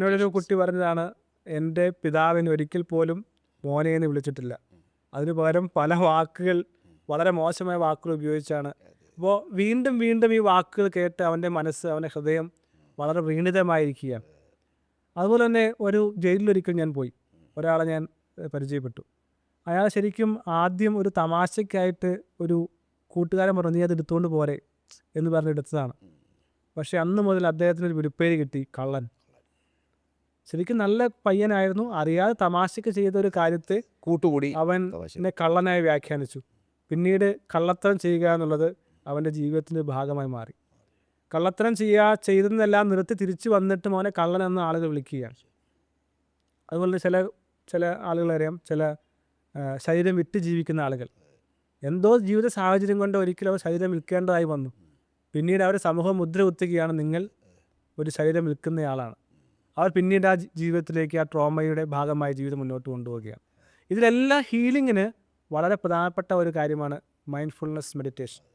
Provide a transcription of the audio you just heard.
എന്നോടൊരു കുട്ടി പറഞ്ഞതാണ് എന്റെ പിതാവിന് ഒരിക്കൽ പോലും മോനെ എന്ന് വിളിച്ചിട്ടില്ല. അതിനു പകരം പല വാക്കുകൾ വളരെ മോശമായ വാക്കുകൾ ഉപയോഗിച്ചാണ്. അപ്പോൾ വീണ്ടും വീണ്ടും ഈ വാക്കുകൾ കേട്ട് അവന്റെ മനസ്സ് അവന്റെ ഹൃദയം വളരെ വീണിതമായിരിക്കുകയാണ് അതുപോലെ തന്നെ ഒരു ജയിലിലൊരിക്കൽ ഞാൻ പോയി. ഒരാളെ ഞാൻ പരിചയപ്പെട്ടു. അയാൾ ശരിക്കും ആദ്യം ഒരു തമാശയ്ക്കായിട്ട് ഒരു കൂട്ടുകാരൻ പറഞ്ഞു നീ അത് എടുത്തുകൊണ്ട് പോരെ എന്ന് പറഞ്ഞ് എടുത്തതാണ്. പക്ഷേ അന്ന് മുതൽ അദ്ദേഹത്തിന് ഒരു വിളിപ്പേര് കിട്ടി കള്ളൻ. ശരിക്കും നല്ല പയ്യനായിരുന്നു. അറിയാതെ തമാശക്ക് ചെയ്ത ഒരു കാര്യത്തെ കൂട്ടുകൂടി അവൻ കള്ളനായി വ്യാഖ്യാനിച്ചു. പിന്നീട് കള്ളത്തരം ചെയ്യുക എന്നുള്ളത് അവന്റെ ജീവിതത്തിന്റെ ഭാഗമായി മാറി. കള്ളത്തരം ചെയ്യുക ചെയ്തതെന്നെല്ലാം നിർത്തി തിരിച്ചു വന്നിട്ടും അവനെ കള്ളൻ എന്ന ആളുകൾ വിളിക്കുകയാണ്. അതുപോലെ ചില ചില ആളുകളറിയാം ചില ശരീരം വിട്ട് ജീവിക്കുന്ന ആളുകൾ. എന്തോ ജീവിത സാഹചര്യം കൊണ്ട് ഒരിക്കലും അവർ ശരീരം വിൽക്കേണ്ടതായി വന്നു. പിന്നീട് അവർ സമൂഹം മുദ്ര കുത്തുകയാണ് നിങ്ങൾ ഒരു ശരീരം വിൽക്കുന്നയാളാണ് അവർ പിന്നീട് ആ ജീവിതത്തിലേക്ക് ആ ട്രോമയുടെ ഭാഗമായി ജീവിതം മുന്നോട്ട് കൊണ്ടുപോവുകയാണ്. ഇതിലെല്ലാം ഹീലിങ്ങിന് വളരെ പ്രധാനപ്പെട്ട ഒരു കാര്യമാണ് മൈൻഡ്ഫുൾനെസ് മെഡിറ്റേഷൻ